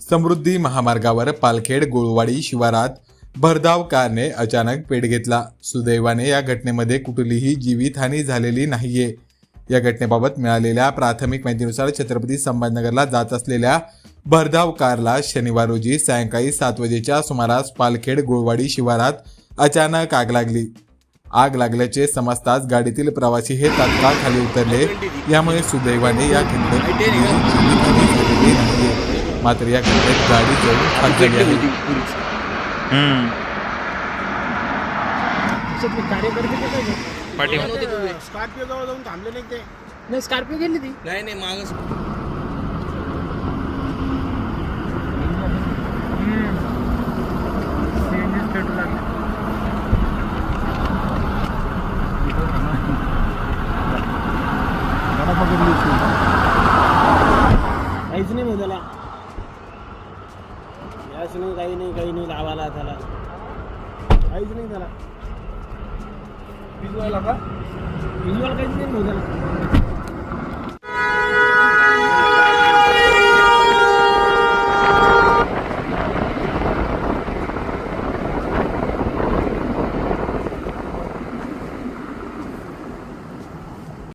समृद्धी महामार्गावर पालखेड गोळवाडी शिवारात भरधाव कारने अचानक पेट घेतला. सुदैवाने या घटनेमध्ये कुठलीही जीवितहानी झालेली नाहीये. या घटनेबाबत मिळालेल्या प्राथमिक माहितीनुसार छत्रपती संभाजीनगरला जात असलेल्या भरधाव कारला शनिवार रोजी सायंकाळी सात वाजेच्या सुमारास पालखेड गोळवाडी शिवारात अचानक आग लागली. आग लागल्याचे समजताच गाडीतील प्रवासी हे तात्काळ खाली उतरले. यामुळे सुदैवाने या घटनेत कुठलीही जीवितहानी झालेली नाहीये मात्र या घटनेत गाडी जळून खाक झाली आहे? पाठीमागे. स्कॉर्पिओ जवळ जाऊन थांबले नाही ते. नाही स्कॉर्पिओ गेली ती. नाही नाही मागच. काहीच नाही मग त्याला. गॅस नाही काही नाही काही नाही लावायला त्याला. काहीच नाही त्याला. विज्युअल काहीच नाही त्याला